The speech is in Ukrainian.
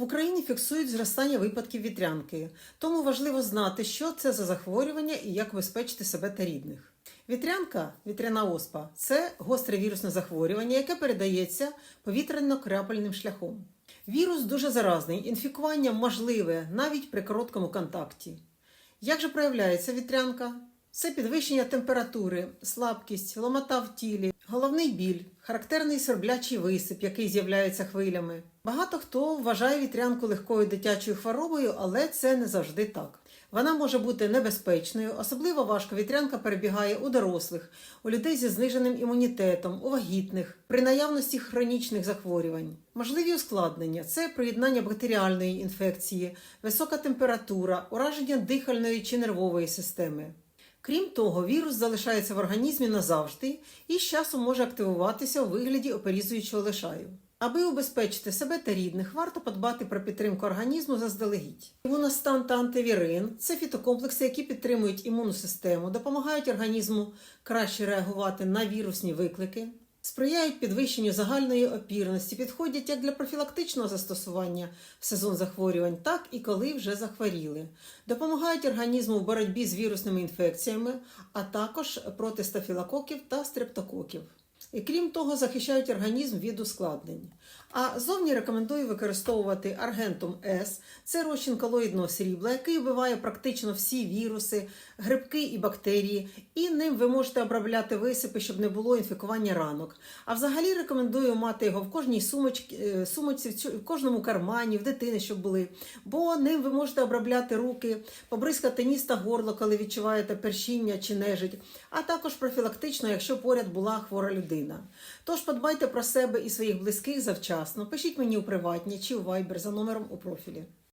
В Україні фіксують зростання випадків вітрянки, тому важливо знати, що це за захворювання і як убезпечити себе та рідних. Вітрянка, вітряна оспа це гостре вірусне захворювання, яке передається повітряно-крапельним шляхом. Вірус дуже заразний, інфікування можливе навіть при короткому контакті. Як же проявляється вітрянка? Це підвищення температури, слабкість, ломота в тілі, головний біль, характерний сверблячий висип, який з'являється хвилями. Багато хто вважає вітрянку легкою дитячою хворобою, але це не завжди так. Вона може бути небезпечною, особливо важко вітрянка перебігає у дорослих, у людей зі зниженим імунітетом, у вагітних, при наявності хронічних захворювань. Можливі ускладнення це приєднання бактеріальної інфекції, висока температура, ураження дихальної чи нервової системи. Крім того, вірус залишається в організмі назавжди і з часом може активуватися у вигляді оперізуючого лишаю. Аби убезпечити себе та рідних, варто подбати про підтримку організму заздалегідь. Імуностан та антивірин це фітокомплекси, які підтримують імунну систему, допомагають організму краще реагувати на вірусні виклики, сприяють підвищенню загальної опірності, підходять як для профілактичного застосування в сезон захворювань, так і коли вже захворіли, допомагають організму в боротьбі з вірусними інфекціями, а також проти стафілококів та стрептококів. І крім того, захищають організм від ускладнень. А зовні рекомендую використовувати аргентум С. Це розчин колоїдного срібла, який вбиває практично всі віруси, грибки і бактерії. І ним ви можете обробляти висипи, щоб не було інфікування ранок. А взагалі рекомендую мати його в кожній сумочці, е, сумочці, в кожному кармані, в дитини, щоб були. Бо ним ви можете обробляти руки, побризкати ніс та горло, коли відчуваєте першіння чи нежить, а також профілактично, якщо поряд була хвора людина. Тож подбайте про себе і своїх близьких завчасно. Пишіть мені у приватні чи у Viber за номером у профілі.